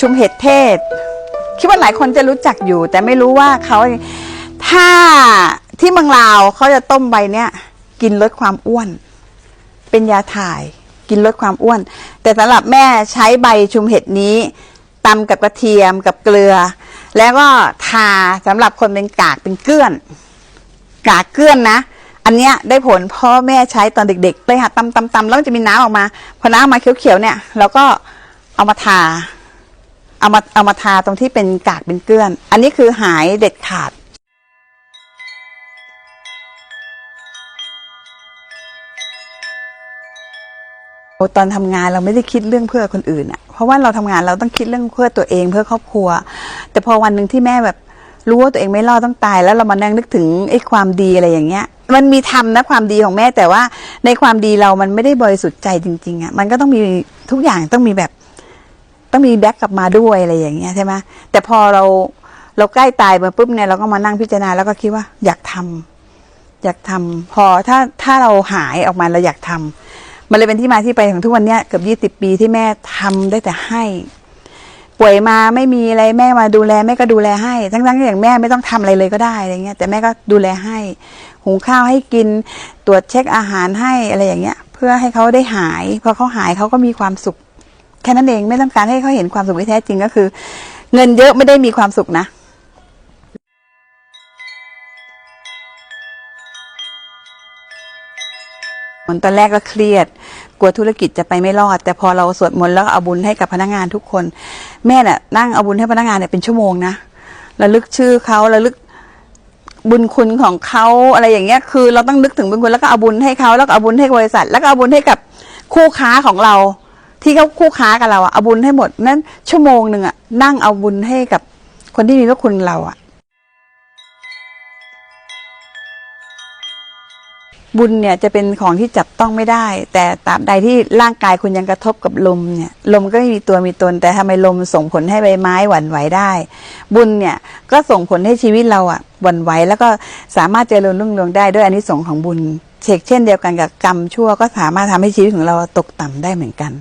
ชุมเห็ดเทศ คิดว่าหลายคนจะรู้จักอยู่ แต่ไม่รู้ว่าเขาถ้าที่เมืองลาวเขาจะต้มใบเนี้ยกินลดความอ้วน เป็นยาถ่ายกินลดความอ้วน แต่สำหรับแม่ใช้ใบชุมเห็ดนี้ตำกับกระเทียมกับเกลือ แล้วก็ทาสำหรับคนเป็นกากเป็นเกลื่อน กากเกลื่อนนะ อันเนี้ยได้ผลพ่อแม่ใช้ตอนเด็กๆเลยค่ะตำตำตำแล้วจะมีน้ำออกมา พอน้ำออกมาเขียวๆเนี่ยเราก็เอามาทา เอามาเอามาทาตรงที่เป็นกากเป็นเกลื่อน อันนี้คือหายเด็ดขาด ตอนทำงานเราไม่ได้คิดเรื่องเพื่อคนอื่นอะเพราะว่าเราทำงานเราต้องคิดเรื่องเพื่อตัวเองเพื่อครอบครัว แต่พอวันหนึ่งที่แม่แบบรู้ว่าตัวเองไม่รอดต้องตาย แล้วเรามานั่งนึกถึงไอ้ความดีอะไรอย่างเงี้ย มันมีทำนะความดีของแม่แต่ว่าในความดีเรามันไม่ได้บริสุทธิ์ใจจริงๆอะมันก็ต้องมีทุกอย่างต้องมีแบบ ต้องมีแบ็กกลับมาด้วยอะไรอย่างเงี้ยใช่ไหมแต่พอเราเราใกล้ตายมาปุ๊บเนี่ยเราก็มานั่งพิจารณาแล้วก็คิดว่าอยากทำอยากทำพอถ้าถ้าเราหายออกมาเราอยากทำมันเลยเป็นที่มาที่ไปของทุกวันเนี้ยเกือบยี่สิบปีที่แม่ทำได้แต่ให้ ป่วยมาไม่มีอะไรแม่มาดูแลแม่ก็ดูแลให้ ทั้งๆที่อย่างแม่ไม่ต้องทำอะไรเลยก็ได้อะไรเงี้ยแต่แม่ก็ดูแลให้หุงข้าวให้กินตรวจเช็คอาหารให้อะไรอย่างเงี้ย เพื่อให้เขาได้หายพอเขาหายเขาก็มีความสุข แค่นั้นเองไม่ต้องการให้เขาเห็นความสุขที่แท้จริงก็คือ เงินเยอะไม่ได้มีความสุขนะมันตอนแรกก็เครียด กลัวธุรกิจจะไปไม่รอด แต่พอเราสวดมนต์แล้วเอาบุญให้กับพนักงานทุกคน แม่น่ะนั่งเอาบุญให้พนักงานเนี่ยเป็นชั่วโมงนะระลึกชื่อเขาระลึกบุญคุณของเขาอะไรอย่างเงี้ย คือเราต้องนึกถึงบุญคุณแล้วก็เอาบุญให้เขาแล้วก็เอาบุญให้บริษัท แล้วก็เอาบุญให้กับคู่ค้าของเรา ที่เขาคู่ค้ากับเราอะเอาบุญให้หมดนั้นชั่วโมงหนึ่งอะนั่งเอาบุญให้กับคนที่มีพระคุณเราอะบุญเนี่ยจะเป็นของที่จับต้องไม่ได้ แต่ตราบใดที่ร่างกายคุณยังกระทบกับลมเนี่ยลมก็ไม่มีตัวมีตน แต่ทำไมลมส่งผลให้ใบไม้หวั่นไหวได้ บุญเนี่ยก็ส่งผลให้ชีวิตเราอะหวั่นไหวแล้วก็สามารถเจริญรุ่งเรืองได้ด้วยอานิสงส์ของบุญเชกเช่นเดียวกันกับกรรมชั่วก็สามารถทำให้ชีวิตของเราตกต่ำได้เหมือนกัน